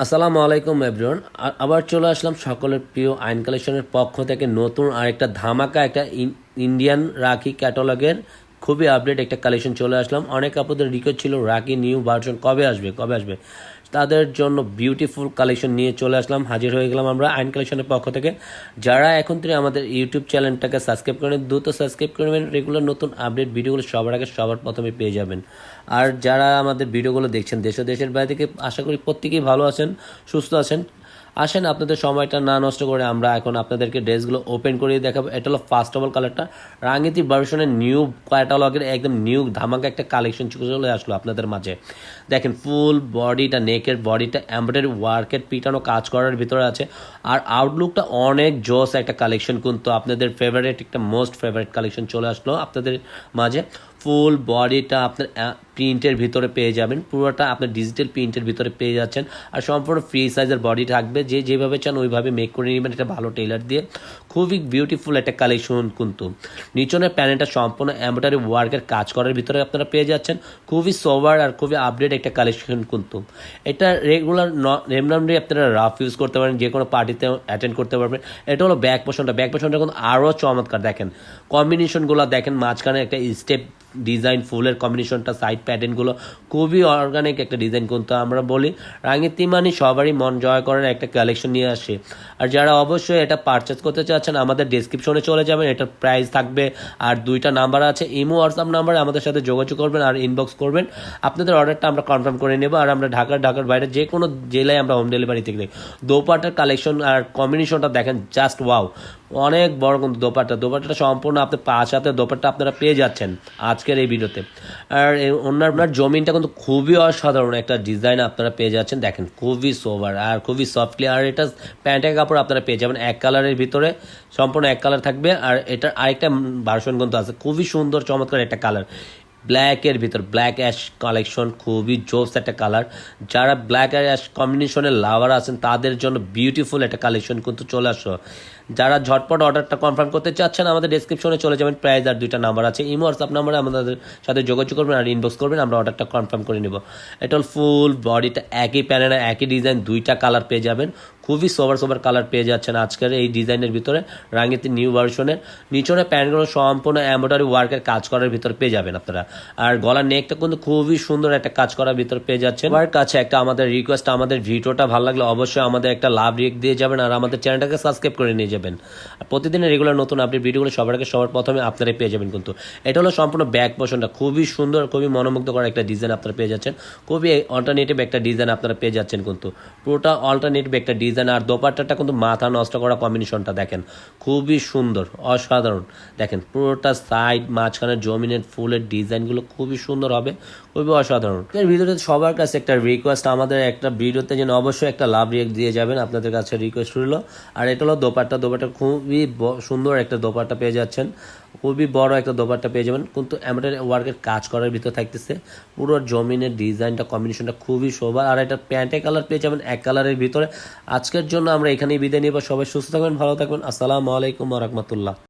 আসসালামু আলাইকুম এভরিওয়ান আবার চলে আসলাম সকলের প্রিয় আইন কালেকশনের পক্ষ থেকে নতুন আরেকটা ধামাকা একটা ইন- ইন্ডিয়ান রাখি ক্যাটালগের খুবই আপডেট একটা কালেকশন চলে আসলাম। অনেক আপনাদের রিকোয়েস্ট ছিল রাখি নিউ ভার্সন কবে আসবে কবে আসবে? তাদের জন্য বিউটিফুল কালেকশন নিয়ে চলে আসলাম, হাজির হয়ে গেলাম আমরা আইন কালেকশনের পক্ষ থেকে। যারা এখন থেকে আমাদের ইউটিউব চ্যানেলটাকে সাবস্ক্রাইব করেন, দ্রুত সাবস্ক্রাইব করবেন রেগুলার নতুন আপডেট ভিডিওগুলো সবার আগে সবার প্রথমে পেয়ে যাবেন। আর যারা আমাদের ভিডিওগুলো দেখছেন দেশ দেশের বাইরে থেকে, আশা করি প্রত্যেকেই ভালো আছেন, সুস্থ আছেন। আসেন, আপনাদের সময়টা না নষ্ট করে আমরা এখন আপনাদেরকে ড্রেসগুলো ওপেন করে দেখাবো। এটা হলো ফার্স্ট অফ অল কালারটা রাঙিতি ভার্সনের নিউ ক্যাটালগের একদম নিউ ধামাকা একটা কালেকশন চলে আসলো আপনাদের মাঝে। দেখেন ফুল বডিটা নেকের বডিটা এমব্রয়ডারি ওয়ার্কের পিটানো কাজ করার ভিতরে আছে। আর আউটলুকটা অনেক জোস একটা কালেকশন কিন্তু আপনাদের ফেভারিট একটা মোস্ট ফেভারিট কালেকশন চলে আসলো আপনাদের মাঝে। ফুল বডিটা আপনার প্রিন্টের ভিতরে পেয়ে যাবেন। পুরোটা আপনার ডিজিটাল প্রিন্টের ভিতরে পেয়ে যাচ্ছেন। আর সম্পূর্ণ ফ্রি সাইজের বডি থাকবে। যে যেভাবে চান ওইভাবে মেক করে নেবেন। একটা ভালো টেলার দিয়ে। খুবই বিউটিফুল একটা কালেকশন কিন্তু। নিচনের প্যানেলটা সম্পূর্ণ এমব্রয়ডারি ওয়ার্কের কাজ করার ভিতরে আপনারা পেয়ে যাচ্ছেন। খুবই সোভার আর খুবই আপডেট একটা কালেকশন কিন্তু। এটা রেগুলার রেমনামলি আপনারা রাফ ইউজ করতে পারেন। যে কোনো পার্টিতে অ্যাটেন্ড করতে পারবেন। এটা হলো ব্যাক পোষণটা ব্যাক পোষণটা কিন্তু আরও চমৎকার। দেখেন কম্বিনেশনগুলো দেখেন, মাঝখানে একটা স্টেপ ডিজাইন ফুলের কম্বিনেশনটা সাইড প্যাটার্নগুলো খুবই অর্গানিক একটা ডিজাইন কিন্তু আমরা বলি। রাঙিতি মানে সবারই মন জয় করার একটা কালেকশন নিয়ে আসে। আর যারা অবশ্যই এটা পারচেস করতে চাচ্ছেন, আমাদের ডিসক্রিপশনে চলে যাবেন, এটার প্রাইস থাকবে আর দুইটা নাম্বার আছে। ইমো হোয়াটসঅ্যাপ নাম্বারে আমাদের সাথে যোগাযোগ করবেন আর ইনবক্স করবেন। আপনাদের অর্ডারটা আমরা কনফার্ম করে নেব আর আমরা ঢাকার ঢাকার বাইরে যে কোনো জেলায় আমরা হোম ডেলিভারি থেকে দিই দোপাটার কালেকশন আর কম্বিনেশনটা দেখেন জাস্ট ওয়াও অনেক বড় কিন্তু দোপাট্টা। দোপাট্টাটা সম্পূর্ণ আপনি পাঁচ হাতে দোপাট্টা আপনারা পেয়ে যাচ্ছেন আজকের এই ভিডিওতে। আর ওনার আপনার জমিনটা কিন্তু খুবই অসাধারণ একটা ডিজাইন আপনারা পেয়ে যাচ্ছেন। দেখেন, খুবই সোভার আর খুবই সফটলি। আর এটা প্যান্টের কাপড় আপনারা পেয়ে যাবেন এক কালারের ভিতরে। সম্পূর্ণ এক কালার থাকবে। আর এটার আরেকটা ভার্সন কিন্তু আছে। খুবই সুন্দর, চমৎকার একটা কালার। ব্ল্যাকের ভিতর ব্ল্যাক অ্যাশ কালেকশন খুবই জোস একটা কালার। যারা ব্ল্যাক অ্যাশ কম্বিনেশনের লাভার আছেন, তাদের জন্য বিউটিফুল একটা কালেকশন কিন্তু চলে আসো যারা ঝটপট অর্ডারটা কনফার্ম করতে চাচ্ছেন, আমাদের ডিসক্রিপশনে চলে যাবেন। প্রাইস আর দুইটা নাম্বার আছে। ইমো হোয়াটসঅ্যাপ নাম্বারে আমাদের সাথে যোগাযোগ করবেন আর ইনবক্স করবেন, আমরা অর্ডারটা কনফার্ম করে নেব। এটা ফুল বডিটা একই প্যানেল একই ডিজাইন দুইটা কালার পেয়ে যাবেন। খুবই সোবার সোবার কালার পেয়ে যাচ্ছেন আজকের এই ডিজাইনের ভিতরে রাঙিতে নিউ ভার্সনের নিচনে প্যান্টগুলো সম্পূর্ণ এমব্রয়ডারি ওয়ার্কের কাজ করার ভিতরে পেয়ে যাবেন আপনারা। আর গলার নেকটা কিন্তু খুবই সুন্দর একটা কাজ করার ভিতরে পেয়ে যাচ্ছেন। আমার কাছে একটা আমাদের রিকোয়েস্ট আমাদের ভিডিওটা ভালো লাগলে অবশ্যই আমাদের একটা লাভ রিয়েক দিয়ে যাবেন। আর আমাদের চ্যানেলটাকে সাবস্ক্রাইব করে নিয়ে যাবেন। আর প্রতিদিনের রেগুলার নতুন আপডেট ভিডিওগুলো সবার আগে সবার প্রথমে আপনারাই পেয়ে যাবেন কিন্তু। এটা হলো সম্পূর্ণ ব্যাক পোর্শনটা খুবই সুন্দর, খুবই মনোমুগ্ধ করা একটা ডিজাইন আপনারা পেয়ে যাচ্ছেন। খুবই অল্টারনেটিভ একটা ডিজাইন আপনারা পেয়ে যাচ্ছেন কিন্তু। পুরোটা অল্টারনেটিভ একটা ডিজাইন আর দোপাট্টাটা কিন্তু মাথা নষ্ট করা কম্বিনেশনটা দেখেন। খুবই সুন্দর, অসাধারণ। দেখেন, পুরোটা সাইড মাঝখানে জমিনের ফুলের ডিজাইনগুলো খুবই সুন্দর হবে, খুবই অসাধারণ। এর ভিডিওতে সবার কাছে একটা রিকোয়েস্ট আমাদের একটা ভিডিওতে যেন অবশ্যই একটা লাভ রিয়েক্ট দিয়ে যাবেন। আপনাদের কাছে রিকোয়েস্ট রইল। আর এটা হলো দোপাট্টা দোপাট্টা খুবই সুন্দর একটা দোপাট্টা পেয়ে যাচ্ছেন। খুবই বড় একটা দোপাট্টা পেয়ে যাবেন। কিন্তু এমব্রয়ডারি ওয়ার্কের কাজ করার ভিতর থাকতেছে। পুরো জমিনের ডিজাইনটা, কম্বিনেশনটা খুবই শোভা। আর এটা প্যান্টের কালার পেয়ে যাবেন, এক কালারের ভিতরে। আজকের জন্য আমরা এখানেই বিদায় নিব। সবাই সুস্থ থাকবেন, ভালো থাকবেন। আসসালামু আলাইকুম রহমতুল্লাহ।